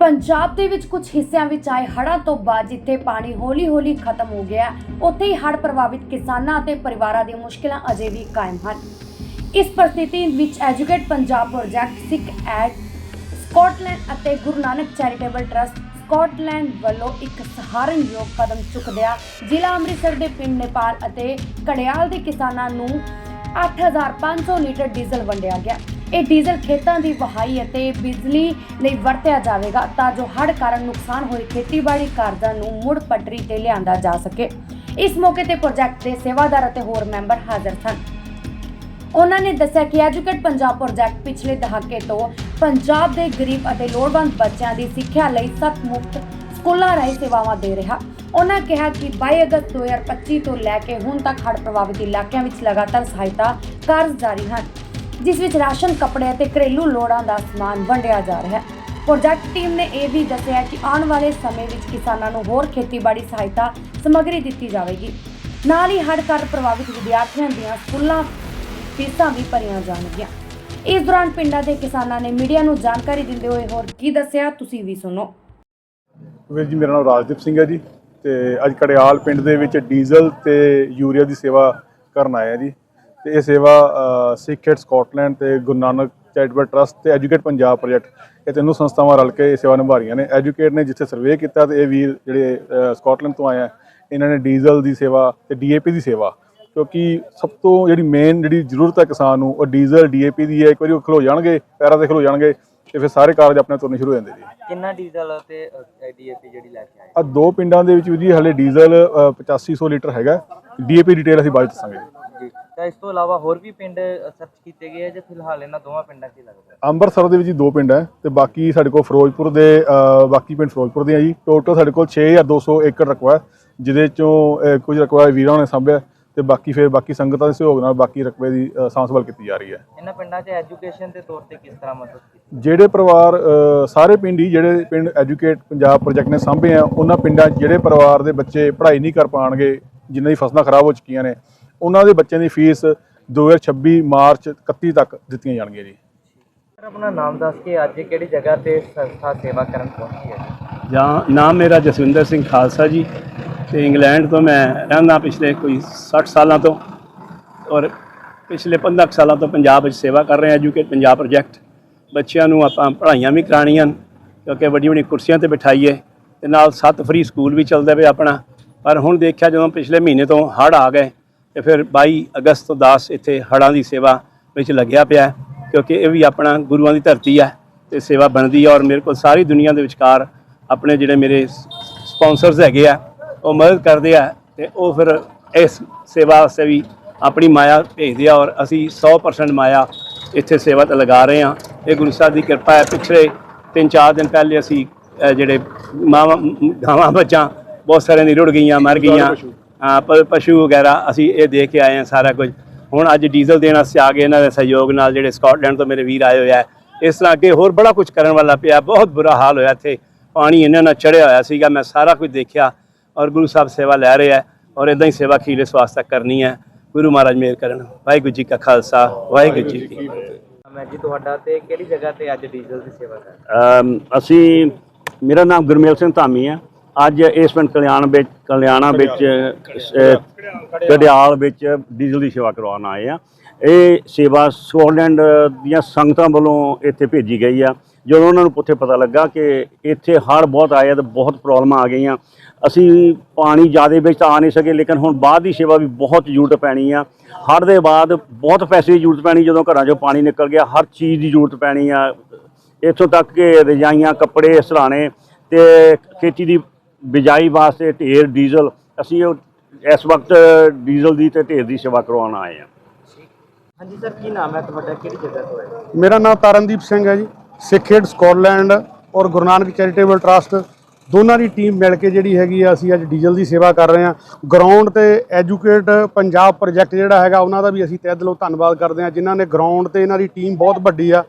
ਪੰਜਾਬ ਦੇ ਵਿੱਚ ਕੁਝ ਹਿੱਸਿਆਂ ਵਿੱਚ ਆਏ ਹੜ੍ਹਾਂ ਤੋਂ ਬਾਅਦ ਜਿੱਥੇ ਪਾਣੀ ਹੌਲੀ-ਹੌਲੀ ਖਤਮ ਹੋ ਗਿਆ, ਉੱਥੇ ਹੀ ਹੜ੍ਹ ਪ੍ਰਭਾਵਿਤ ਕਿਸਾਨਾਂ ਅਤੇ ਪਰਿਵਾਰਾਂ ਦੀਆਂ ਮੁਸ਼ਕਲਾਂ ਅਜੇ ਵੀ ਕਾਇਮ ਹਨ। ਇਸ ਪਰਿਸਥਿਤੀ ਵਿੱਚ educate Punjab project Sikh aid Scotland ਅਤੇ Guru Nanak charitable trust Scotland ਵੱਲੋਂ ਇੱਕ ਸਹਾਰਨਯੋਗ ਕਦਮ ਚੁੱਕਦਿਆਂ ਜ਼ਿਲ੍ਹਾ ਅੰਮ੍ਰਿਤਸਰ ਦੇ ਪਿੰਡ ਨੇਪਾਲ ਅਤੇ ਕੜਿਆਲ ਦੇ ਕਿਸਾਨਾਂ ਨੂੰ 8500 ਲੀਟਰ ਡੀਜ਼ਲ ਵੰਡਿਆ ਗਿਆ। ਇਹ ਡੀਜ਼ਲ ਖੇਤਾਂ ਦੀ ਵਹਾਈ ਅਤੇ ਬਿਜਲੀ ਲਈ ਵਰਤਿਆ ਜਾਵੇਗਾ ਤਾਂ ਜੋ ਹੜ੍ਹ ਕਾਰਨ ਨੁਕਸਾਨ ਹੋਏ ਖੇਤੀਬਾੜੀ ਕਾਰਜਾਂ ਨੂੰ ਮੁੜ ਪਟਰੀ ਤੇ ਲਿਆਂਦਾ ਜਾ ਸਕੇ। ਇਸ ਮੌਕੇ ਤੇ ਪ੍ਰੋਜੈਕਟ ਦੇ ਸੇਵਾਦਾਰ ਅਤੇ ਹੋਰ ਮੈਂਬਰ ਹਾਜ਼ਰ ਸਨ। ਉਹਨਾਂ ਨੇ ਦੱਸਿਆ ਕਿ ਐਜੂਕੇਟ ਪੰਜਾਬ ਪ੍ਰੋਜੈਕਟ ਪਿਛਲੇ ਦਹਾਕੇ ਤੋਂ ਪੰਜਾਬ ਦੇ ਗਰੀਬ ਅਤੇ ਲੋੜਵੰਦ ਬੱਚਿਆਂ ਦੀ ਸਿੱਖਿਆ ਲਈ ਸਖਤ ਮੁਫਤ ਸਕੂਲਾਂ ਰਾਹੀਂ ਸੇਵਾਵਾਂ ਦੇ ਰਿਹਾ। ਉਹਨਾਂ ਕਿਹਾ ਕਿ 22 ਅਗਸਤ 2025 ਤੋਂ ਲੈ ਕੇ ਹੁਣ ਤੱਕ ਹੜ੍ਹ ਪ੍ਰਭਾਵਿਤ ਇਲਾਕਿਆਂ ਵਿੱਚ ਲਗਾਤਾਰ ਸਹਾਇਤਾ ਕਾਰਜ ਜਾਰੀ ਹਨ। ਜਿਸ ਵਿੱਚ ਰਾਸ਼ਨ ਕੱਪੜੇ ਅਤੇ ਘਰੇਲੂ ਲੋੜਾਂ ਦਾ ਸਮਾਨ ਵੰਡਿਆ ਜਾ ਰਿਹਾ ਹੈ। ਪ੍ਰੋਜੈਕਟ ਟੀਮ ਨੇ ਇਹ ਵੀ ਦੱਸਿਆ ਕਿ ਆਉਣ ਵਾਲੇ ਸਮੇਂ ਵਿੱਚ ਕਿਸਾਨਾਂ ਨੂੰ ਹੋਰ ਖੇਤੀਬਾੜੀ ਸਹਾਇਤਾ ਸਮੱਗਰੀ ਦਿੱਤੀ ਜਾਵੇਗੀ। ਨਾਲ ਹੀ ਹੜ੍ਹ ਕਾਰਨ ਪ੍ਰਭਾਵਿਤ ਵਿਦਿਆਰਥੀਆਂ ਦੀਆਂ ਸਕੂਲਾਂ ਫੀਸਾਂ ਵੀ ਭਰੀਆਂ ਜਾਣਗੀਆਂ। ਇਸ ਦੌਰਾਨ ਪਿੰਡਾਂ ਦੇ ਕਿਸਾਨਾਂ ਨੇ ਮੀਡੀਆ ਨੂੰ ਜਾਣਕਾਰੀ ਦਿੰਦੇ ਹੋਏ ਹੋਰ ਕੀ ਦੱਸਿਆ, ਤੁਸੀਂ ਵੀ ਸੁਣੋ। ਵੀਰ ਜੀ, ਮੇਰਾ ਨਾਮ ਰਾਜਦੀਪ ਸਿੰਘ ਹੈ ਜੀ ਤੇ ਅੱਜ ਕੜਿਆਲ ਪਿੰਡ ਦੇ ਵਿੱਚ ਡੀਜ਼ਲ ਤੇ ਯੂਰੀਆ ਦੀ ਸੇਵਾ ਕਰਨ ਆਇਆ ਜੀ। ਤੇ ਇਹ ਸੇਵਾ ਸਿੱਖ ਏਡ ਸਕਾਟਲੈਂਡ ਤੇ ਗੁਰੂ ਨਾਨਕ ਚੈਰੀਟੇਬਲ ਟਰਸਟ ਤੇ ਐਜੂਕੇਟ ਪੰਜਾਬ ਪ੍ਰੋਜੈਕਟ ਇਹ ਤਿੰਨੋਂ ਸੰਸਥਾਵਾਂ ਰਲ ਕੇ ਇਹ ਸੇਵਾ ਨਿਭਾ ਰਹੀਆਂ ਨੇ। ਐਜੂਕੇਟ ਨੇ ਜਿੱਥੇ ਸਰਵੇ ਕੀਤਾ ਤੇ ਇਹ ਵੀਰ ਜਿਹੜੇ ਸਕਾਟਲੈਂਡ ਤੋਂ ਆਏ ਆ ਇਹਨਾਂ ਨੇ ਡੀਜ਼ਲ ਦੀ ਸੇਵਾ ਤੇ ਡੀਏਪੀ ਦੀ ਸੇਵਾ ਕਿਉਂਕਿ ਸਭ ਤੋਂ ਜਿਹੜੀ ਮੇਨ ਜਿਹੜੀ ਜ਼ਰੂਰਤ ਹੈ ਕਿਸਾਨ ਨੂੰ ਉਹ ਡੀਜ਼ਲ ਡੀਏਪੀ ਦੀ ਹੈ। ਇੱਕ ਵਾਰੀ ਉਹ ਖਲੋ ਜਾਣਗੇ ਪੈਰਾਂ ਤੇ ਖਲੋ ਜਾਣਗੇ ਤੇ ਫਿਰ ਸਾਰੇ ਕਾਰਜ ਆਪਣੇ ਤੁਰਨੇ ਸ਼ੁਰੂ ਹੋ ਜਾਂਦੇ ਜੀ ਕਿੰਨਾ ਡੀਜ਼ਲ ਤੇ ਡੀਏਪੀ ਜਿਹੜੀ ਲੈ ਕੇ ਆਏ? ਆ ਦੋ ਪਿੰਡਾਂ ਦੇ ਵਿੱਚ ਵੀ ਜੀ ਹਲੇ ਡੀਜ਼ਲ ਅ, 8500 ਲੀਟਰ ਹੈਗਾ। ਡੀਏਪੀ ਡਿਟੇਲ ਅਸੀਂ ਬਾਅਦ ਦੱਸਾਂਗੇ। ਤਾਂ ਇਸ ਤੋਂ ਇਲਾਵਾ ਹੋਰ ਵੀ ਪਿੰਡ ਸਰਚ ਕੀਤੇ ਗਏ ਆ ਜਾਂ ਫਿਲਹਾਲ ਇਹਨਾਂ ਦੋਵਾਂ ਪਿੰਡਾਂ 'ਚ ਹੀ ਲੱਗਦਾ। ਅੰਮ੍ਰਿਤਸਰ ਦੇ ਵਿੱਚ ਜੀ ਦੋ ਪਿੰਡ ਹੈ ਤੇ ਬਾਕੀ ਸਾਡੇ ਕੋਲ ਫਿਰੋਜ਼ਪੁਰ ਦੇ ਬਾਕੀ ਪਿੰਡ ਫਿਰੋਜ਼ਪੁਰ ਦੇ ਆ ਜੀ। ਟੋਟਲ ਸਾਡੇ ਕੋਲ 6200 ਏਕੜ ਰਕਬਾ ਹੈ ਜਿਹਦੇ ਚੋਂ ਕੁਝ ਰਕਬਾ ਵੀਰਾਂ ਨੇ ਸਾਂਭਿਆ ਤੇ ਬਾਕੀ ਫਿਰ ਬਾਕੀ ਸੰਗਤਾਂ ਦੇ ਸਹਿਯੋਗ ਨਾਲ ਬਾਕੀ ਰਕਬੇ ਦੀ ਅ, ਸਾਂਭ ਸੰਭਾਲ ਕੀਤੀ ਜਾ ਰਹੀ ਹੈ। ਇਹਨਾਂ ਪਿੰਡਾਂ 'ਚ ਐਜੂਕੇਸ਼ਨ ਦੇ ਤੌਰ ਤੇ ਕਿਸ ਤਰ੍ਹਾਂ ਮਦਦ ਕੀਤੀ? ਜਿਹੜੇ ਪਰਿਵਾਰ ਸਾਰੇ ਪਿੰਡ ਹੀ ਜਿਹੜੇ ਪਿੰਡ ਐਜੂਕੇਟ ਪੰਜਾਬ ਪ੍ਰੋਜੈਕਟ ਨੇ ਸਾਂਭੇ ਆ ਉਹਨਾਂ ਪਿੰਡਾਂ ਜਿਹੜੇ ਪਰਿਵਾਰ ਦੇ ਬੱਚੇ ਪੜ੍ਹਾਈ ਨਹੀਂ ਕਰ ਪਾਣਗੇ ਜਿਨ੍ਹਾਂ ਦੀ ਫਸਲਾਂ ਖਰਾਬ ਹੋ ਚੁੱਕੀਆਂ ਨੇ ਉਹਨਾਂ ਦੇ ਬੱਚਿਆਂ ਦੀ ਫੀਸ 2026 ਮਾਰਚ 31 ਤੱਕ ਦਿੱਤੀਆਂ ਜਾਣਗੀਆਂ ਜੀ। ਸਰ ਆਪਣਾ ਨਾਮ ਦੱਸ ਕੇ ਅੱਜ ਕਿਹੜੀ ਜਗ੍ਹਾ ਤੇ ਸੰਸਥਾ ਸੇਵਾ ਕਰਨ ਪਹੁੰਚੀ ਹੈ ਜੀ? ਜਾਂ ਨਾਮ ਮੇਰਾ ਜਸਵਿੰਦਰ ਸਿੰਘ ਖਾਲਸਾ ਜੀ ਤੇ ਇੰਗਲੈਂਡ ਤੋਂ ਮੈਂ ਰਹਿੰਦਾ ਪਿਛਲੇ ਕੋਈ 60 ਸਾਲਾਂ ਤੋਂ ਔਰ ਪਿਛਲੇ 15 ਕੁ ਸਾਲਾਂ ਤੋਂ ਪੰਜਾਬ ਵਿੱਚ ਸੇਵਾ ਕਰ ਰਹੇ ਹਾਂ ਐਜੂਕੇਟ ਪੰਜਾਬ ਪ੍ਰੋਜੈਕਟ। ਬੱਚਿਆਂ ਨੂੰ ਆਪਾਂ ਪੜ੍ਹਾਈਆਂ ਵੀ ਕਰਾਉਣੀਆਂ ਕਿਉਂਕਿ ਵੱਡੀ ਵੱਡੀ ਕੁਰਸੀਆਂ ਤੇ ਬਿਠਾਈਏ ਤੇ ਨਾਲ ਸੱਤ ਫ੍ਰੀ ਸਕੂਲ ਵੀ ਚੱਲਦੇ ਪਏ ਆਪਣਾ। ਪਰ ਹੁਣ ਦੇਖਿਆ ਜਦੋਂ ਪਿਛਲੇ ਮਹੀਨੇ ਤੋਂ ਹੜ੍ਹ ਆ ਗਏ ਤੇ ਫਿਰ 22 ਅਗਸਤ ਤੋਂ ਦਾਸ ਇੱਥੇ ਹੜ੍ਹਾਂ ਦੀ ਸੇਵਾ ਵਿੱਚ ਲੱਗਿਆ ਪਿਆ ਕਿਉਂਕਿ ਇਹ ਵੀ ਆਪਣਾ ਗੁਰੂਆਂ ਦੀ ਧਰਤੀ ਹੈ ਤੇ ਸੇਵਾ ਬਣਦੀ ਹੈ ਔਰ ਮੇਰੇ ਕੋਲ ਸਾਰੀ ਦੁਨੀਆ ਦੇ ਵਿਚਕਾਰ ਆਪਣੇ ਜਿਹੜੇ ਮੇਰੇ ਸਪਾਂਸਰਸ ਹੈਗੇ ਆ, ਉਹ ਮਦਦ ਕਰਦੇ ਆ ਤੇ ਉਹ ਫਿਰ ਇਸ ਸੇਵਾ ਵਾਸਤੇ ਵੀ ਆਪਣੀ ਮਾਇਆ ਭੇਜਦੇ ਆ ਔਰ ਅਸੀਂ 100% ਮਾਇਆ ਇੱਥੇ ਸੇਵਾ ਤੇ ਲਗਾ ਰਹੇ ਆ ਇਹ ਗੁਰੂ ਸਾਹਿਬ ਦੀ ਕਿਰਪਾ ਹੈ, ਪਿਛਲੇ 3-4 ਦਿਨ ਪਹਿਲੇ ਅਸੀਂ ਜਿਹੜੇ ਮਾਵਾਂ ਗਾਵਾਂ ਬੱਚਾ ਬਹੁਤ ਸਾਰਿਆਂ ਦੀ ਰੁੜ ਗਈਆਂ, ਮਰ ਗਈਆਂ। ਪਸ਼ੂ ਵਗੈਰਾ ਅਸੀਂ ਇਹ ਦੇਖ ਕੇ ਆਏ ਆ ਸਾਰਾ ਕੁਝ। ਹੁਣ ਅੱਜ ਡੀਜ਼ਲ ਦੇਣ ਵਾਸਤੇ ਆ ਗਏ ਇਹਨਾਂ ਦੇ ਸਹਿਯੋਗ ਨਾਲ ਜਿਹੜੇ ਸਕਾਟਲੈਂਡ ਤੋਂ ਮੇਰੇ ਵੀਰ ਆਏ ਹੋਏ ਆ। ਇਸ ਤਰ੍ਹਾਂ ਅੱਗੇ ਹੋਰ ਬੜਾ ਕੁਝ ਕਰਨ ਵਾਲਾ ਪਿਆ ਬਹੁਤ ਬੁਰਾ ਹਾਲ ਹੋਇਆ ਇੱਥੇ। ਪਾਣੀ ਇਹਨਾਂ ਨਾਲ ਚੜਿਆ ਹੋਇਆ ਸੀਗਾ ਮੈਂ ਸਾਰਾ ਕੁਝ ਦੇਖਿਆ ਔਰ ਗੁਰੂ ਸਾਹਿਬ ਸੇਵਾ ਲੈ ਰਹੇ ਔਰ ਇਦਾਂ ਹੀ ਸੇਵਾ ਖੀਲੇ ਸਵਾਸ ਤੱਕ ਕਰਨੀ ਹੈ। ਗੁਰੂ ਮਹਾਰਾਜ ਮਿਹਰ ਕਰਨ। ਵਾਹਿਗੁਰੂ ਜੀ ਕਾ ਖਾਲਸਾ ਵਾਹਿਗੁਰੂ ਜੀ ਕੀ ਫਤਿਹ। ਮੈਂ ਜੀ ਤੁਹਾਡਾ ਤੇ ਕਿਹੜੀ ਜਗ੍ਹਾ ਤੇ ਅੱਜ ਡੀਜ਼ਲ ਦੀ ਸੇਵਾ ਕਰ ਹੋ? ਅਸੀਂ ਮੇਰਾ ਨਾਮ ਗੁਰਮੇਲ ਸਿੰਘ ਧਾਮੀ ਹੈ। ਅੱਜ ਇਸ ਪਿੰਡ ਕਲਿਆਣ ਵਿੱਚ ਕਲਿਆਣਾ ਵਿੱਚ ਅਹ, ਕੜਿਆਲ ਵਿੱਚ ਡੀਜ਼ਲ ਦੀ ਸੇਵਾ ਕਰਵਾਉਣ ਆਏ ਆ। ਇਹ ਸੇਵਾ ਸਕਾਟਲੈਂਡ ਦੀਆਂ ਸੰਗਤਾਂ ਵੱਲੋਂ ਇੱਥੇ ਭੇਜੀ ਗਈ ਆ। ਜਦੋਂ ਉਹਨਾਂ ਨੂੰ ਉੱਥੇ ਪਤਾ ਲੱਗਾ ਕਿ ਇੱਥੇ ਹੜ੍ਹ ਬਹੁਤ ਆਏ ਆ ਤੇ ਬਹੁਤ ਪ੍ਰੋਬਲਮਾਂ ਆ ਗਈਆਂ ਅਸੀਂ ਪਾਣੀ ਜ਼ਿਆਦਾ ਵਿੱਚ ਤਾਂ ਆ ਨਹੀਂ ਸਕੇ ਲੇਕਿਨ ਹੁਣ ਬਾਅਦ ਦੀ ਸੇਵਾ ਵੀ ਬਹੁਤ ਜ਼ਰੂਰਤ ਪੈਣੀ ਆ। ਹੜ੍ਹ ਦੇ ਬਾਅਦ ਬਹੁਤ ਪੈਸੇ ਦੀ ਜ਼ਰੂਰਤ ਪੈਣੀ ਜਦੋਂ ਘਰਾਂ 'ਚੋਂ ਪਾਣੀ ਨਿਕਲ ਗਿਆ ਹਰ ਚੀਜ਼ ਦੀ ਜ਼ਰੂਰਤ ਪੈਣੀ ਆ। ਇੱਥੋਂ ਤੱਕ ਕਿ ਰਜਾਈਆਂ ਕੱਪੜੇ ਸਰਾਣੇ ਤੇ ਖੇਤੀ ਦੀ ਬਿਜਾਈ ਵਾਸਤੇ ਢੇਰ ਡੀਜ਼ਲ ਅਸੀਂ ਉਹ ਇਸ ਵਕਤ ਡੀਜ਼ਲ ਦੀ ਤੇ ਢੇਰ ਦੀ ਸੇਵਾ ਕਰਵਾਉਣ ਆਏ ਹਾਂ। ਹਾਂਜੀ ਸਰ ਕੀ ਨਾਮ ਹੈ ਤੁਹਾਡਾ? ਕਿਹੜੀ ਜਗ੍ਹਾ ਤੋਂ ਹੈ? ਮੇਰਾ ਨਾਮ ਤਰਨਦੀਪ ਸਿੰਘ ਹੈ ਜੀ। ਸਿੱਖ ਏਡ ਸਕਾਟਲੈਂਡ ਔਰ ਗੁਰੂ ਨਾਨਕ ਚੈਰੀਟੇਬਲ ਟਰਸਟ ਦੋਨਾਂ ਦੀ ਟੀਮ ਮਿਲ ਕੇ ਜਿਹੜੀ ਹੈਗੀ ਆ, ਅਸੀਂ ਅੱਜ ਡੀਜ਼ਲ ਦੀ ਸੇਵਾ ਕਰ ਰਹੇ ਹਾਂ। ਗਰਾਊਂਡ ਤੇ ਐਜੂਕੇਟ ਪੰਜਾਬ ਪ੍ਰੋਜੈਕਟ ਜਿਹੜਾ ਹੈਗਾ, ਉਹਨਾਂ ਦਾ ਵੀ ਅਸੀਂ ਤਹਿ ਦਿਲੋਂ ਧੰਨਵਾਦ ਕਰਦੇ ਹਾਂ, ਜਿਨ੍ਹਾਂ ਨੇ ਗਰਾਊਂਡ ਤੇ ਇਹਨਾਂ ਦੀ ਟੀਮ ਬਹੁਤ ਵੱਡੀ ਆ।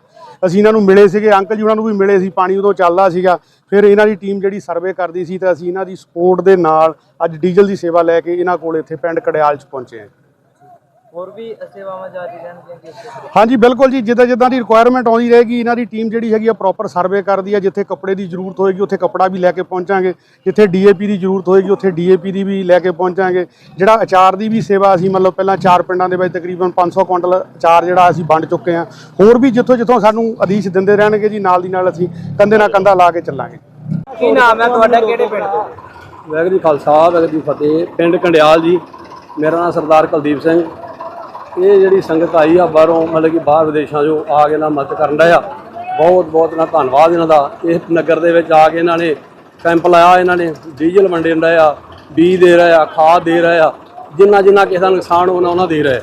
ਅਸੀਂ ਇਹਨਾਂ ਨੂੰ ਮਿਲੇ ਸੀਗੇ ਅੰਕਲ ਜੀ ਉਹਨਾਂ ਨੂੰ ਵੀ ਮਿਲੇ ਸੀ, ਪਾਣੀ ਉਦੋਂ ਚੱਲਦਾ ਸੀਗਾ। ਫਿਰ ਇਹਨਾਂ ਦੀ ਟੀਮ ਜਿਹੜੀ ਸਰਵੇ ਕਰਦੀ ਸੀ ਤੇ ਅਸੀਂ ਇਹਨਾਂ ਦੀ ਸਪੋਰਟ ਦੇ ਨਾਲ ਅੱਜ ਡੀਜ਼ਲ ਦੀ ਸੇਵਾ ਲੈ ਕੇ ਇਹਨਾਂ ਕੋਲ ਇੱਥੇ ਪਿੰਡ ਕੜਿਆਲ 'ਚ ਪਹੁੰਚੇ ਹਾਂ। ਹੋਰ ਵੀ ਸੇਵਾਵਾਂ ਜਾਰੀ ਰਹਿਣਗੀਆਂ ਜੀ ਇਸ ਤੋਂ? ਹਾਂਜੀ ਬਿਲਕੁਲ ਜੀ। ਜਿੱਦਾਂ ਜਿੱਦਾਂ ਦੀ ਰਿਕੁਆਇਰਮੈਂਟ ਆਉਂਦੀ ਰਹੇਗੀ ਇਹਨਾਂ ਦੀ ਟੀਮ ਜਿਹੜੀ ਹੈਗੀ ਆ ਪ੍ਰੋਪਰ ਸਰਵੇ ਕਰਦੀ ਆ ਜਿੱਥੇ ਕੱਪੜੇ ਦੀ ਜ਼ਰੂਰਤ ਹੋਏਗੀ ਉੱਥੇ ਕੱਪੜਾ ਵੀ ਲੈ ਕੇ ਪਹੁੰਚਾਂਗੇ। ਜਿੱਥੇ ਡੀਏਪੀ ਦੀ ਜ਼ਰੂਰਤ ਹੋਏਗੀ ਉੱਥੇ ਡੀਏਪੀ ਦੀ ਵੀ ਲੈ ਕੇ ਪਹੁੰਚਾਂਗੇ। ਜਿਹੜਾ ਅਚਾਰ ਦੀ ਵੀ ਸੇਵਾ ਅਸੀਂ ਮਤਲਬ ਪਹਿਲਾਂ ਚਾਰ ਪਿੰਡਾਂ ਦੇ ਵਿੱਚ ਤਕਰੀਬਨ 500 ਕੁਇੰਟਲ ਅਚਾਰ ਜਿਹੜਾ ਅਸੀਂ ਵੰਡ ਚੁੱਕੇ ਹਾਂ ਹੋਰ ਵੀ ਜਿੱਥੋਂ ਜਿੱਥੋਂ ਸਾਨੂੰ ਆਦੇਸ਼ ਦਿੰਦੇ ਰਹਿਣਗੇ ਜੀ ਨਾਲ ਦੀ ਨਾਲ ਅਸੀਂ ਕੰਧੇ ਨਾਲ ਕੰਧਾ ਲਾ ਕੇ ਚੱਲਾਂਗੇ। ਕੀ ਨਾਮ ਹੈ ਤੁਹਾਡਾ? ਕਿਹੜੇ ਪਿੰਡ ਤੋਂ? ਵਾਹਿਗੁਰੂ ਜੀ ਖਾਲਸਾ ਵਾਹਿਗੁਰੂ ਜੀ ਫਤਿਹ। ਪਿੰਡ ਕੰਡਿਆਲ ਜੀ। ਮੇਰਾ ਨਾਮ ਸਰਦਾਰ ਕੁਲਦੀਪ ਸਿੰਘ। ਇਹ ਜਿਹੜੀ ਸੰਗਤ ਆਈ ਆ ਬਾਹਰੋਂ, ਮਤਲਬ ਕਿ ਬਾਹਰ ਵਿਦੇਸ਼ਾਂ 'ਚੋਂ ਆ ਕੇ ਨਾ ਮਦਦ ਕਰਨ ਦਾ ਆ। ਬਹੁਤ ਬਹੁਤ ਨਾ ਧੰਨਵਾਦ ਇਹਨਾਂ ਦਾ। ਇਸ ਨਗਰ ਦੇ ਵਿੱਚ ਆ ਕੇ ਇਹਨਾਂ ਨੇ ਕੈਂਪ ਲਾਇਆ, ਇਹਨਾਂ ਨੇ ਡੀਜ਼ਲ ਵੰਡਣ ਦਾ ਆ ਬੀਜ ਦੇ ਰਿਹਾ ਆ, ਖਾਦ ਦੇ ਰਿਹਾ ਆ। ਜਿੰਨਾ ਜਿੰਨਾ ਕਿਸੇ ਦਾ ਨੁਕਸਾਨ ਹੋਣਾ, ਉਹਨਾਂ ਦੇ ਰਿਹਾ।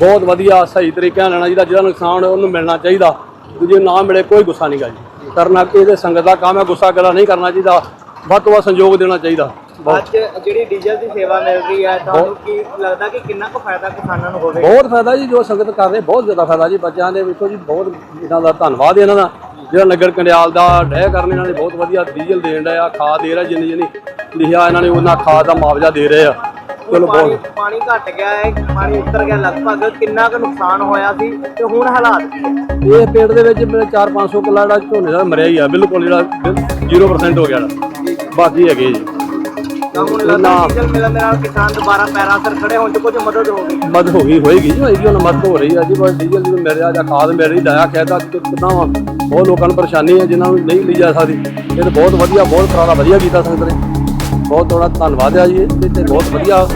ਬਹੁਤ ਵਧੀਆ, ਸਹੀ ਤਰੀਕੇ ਨਾਲ ਲੈਣਾ ਜਿਹਦਾ ਜਿਹਦਾ ਨੁਕਸਾਨ ਉਹਨੂੰ ਮਿਲਣਾ ਚਾਹੀਦਾ। ਜੇ ਨਾ ਮਿਲੇ, ਕੋਈ ਗੁੱਸਾ ਨਹੀਂ ਗਾ ਜੀ। ਕਰਨਾ ਇਹਦੇ ਸੰਗਤ ਦਾ ਕੰਮ ਹੈ ਗੁੱਸਾ ਕਰਾ ਨਹੀਂ ਕਰਨਾ ਚਾਹੀਦਾ। ਵੱਧ ਤੋਂ ਵੱਧ ਸੰਯੋਗ ਦੇਣਾ ਚਾਹੀਦਾ। ਅੱਜ ਜਿਹੜੀ ਡੀਜ਼ਲ ਦੀ ਸੇਵਾ ਮਿਲ ਰਹੀ ਹੈ ਤੁਹਾਨੂੰ ਕੀ ਲੱਗਦਾ ਕਿ ਕਿੰਨਾ ਕੁ ਫਾਇਦਾ ਕਿਸਾਨਾਂ ਨੂੰ ਹੋਵੇਗਾ? ਬਹੁਤ ਫਾਇਦਾ ਜੀ ਜੋ ਸੰਗਤ ਕਰ ਰਹੇ ਬਹੁਤ ਜ਼ਿਆਦਾ ਫਾਇਦਾ ਜੀ। ਬੱਚਿਆਂ ਦੇ ਵੇਖੋ ਜੀ ਬਹੁਤ ਇਹਨਾਂ ਦਾ ਧੰਨਵਾਦ ਇਹਨਾਂ ਦਾ। ਜਿਹੜਾ ਨਗਰ ਕੰਡਿਆਲ ਦਾ ਡਹਿ ਕਰਨ ਇਹਨਾਂ ਨੇ ਬਹੁਤ ਵਧੀਆ ਡੀਜ਼ਲ ਦੇਣ ਡਿਆ ਖਾਦ ਦੇ ਰਿਹਾ ਜਿੰਨੀ ਜਿੰਨੀ ਲਿਖਿਆ ਇਹਨਾਂ ਨੇ ਉਹਨਾਂ ਖਾਦ ਦਾ ਮੁਆਵਜ਼ਾ ਦੇ ਰਹੇ ਆ। ਚਲੋ ਬਹੁਤ। ਪਾਣੀ ਘਟ ਗਿਆ ਹੈ ਪਾਣੀ ਉੱਤਰ ਗਿਆ ਲਗਭਗ ਕਿੰਨਾ ਕੁ ਨੁਕਸਾਨ ਹੋਇਆ ਸੀ ਤੇ ਹੁਣ ਹਾਲਾਤ ਕੀ ਹੈ? ਇਹ ਪਿੰਡ ਦੇ ਵਿੱਚ ਮੇਰੇ 4-500 ਕਿੱਲਾ ਜਿਹੜਾ ਝੋਨੇ ਦਾ ਮਰਿਆ ਹੀ ਆ ਬਿਲਕੁਲ ਜਿਹੜਾ ਬਿਲ- 0% ਹੋ ਗਿਆ। ਬਾਕੀ ਹੈਗੇ ਜੀ। ਤਾਂ ਹੁਣ ਲੱਗਦਾ ਡੀਜ਼ਲ ਮਿਲਣ ਦੇ ਨਾਲ ਕਿਸਾਨ ਦੁਬਾਰਾ ਪੈਰਾਂ ਤੇ ਖੜੇ ਹੋਣ ਚ ਕੁਝ ਮਦਦ ਹੋਵੇਗੀ ਮਦਦ ਹੋ ਗਈ ਹੋਏਗੀ ਜੀ ਹੋਏਗੀ ਉਹਨਾਂ ਮਦਦ ਹੋ ਰਹੀ ਆ ਜੀ ਬਸ ਡੀਜ਼ਲ ਜਦੋਂ ਮਿਲ ਰਿਹਾ ਜਾਂ ਖਾਦ ਮਿਲ ਰਹੀ ਕਿੰਨਾ ਵਾ। ਬਹੁਤ ਲੋਕਾਂ ਨੂੰ ਪਰੇਸ਼ਾਨੀ ਹੈ ਜਿਨ੍ਹਾਂ ਨੂੰ ਨਹੀਂ ਲਈ ਜਾ ਸਕਦੀ। ਇਹ ਤਾਂ ਬਹੁਤ ਵਧੀਆ ਬਹੁਤ ਪੁਰਾਣਾ ਵਧੀਆ ਕੀਤਾ ਸੰਗਤ ਨੇ। ਬਹੁਤ ਥੋੜਾ ਧੰਨਵਾਦ ਆ ਜੀ ਤੇ ਬਹੁਤ ਵਧੀਆ।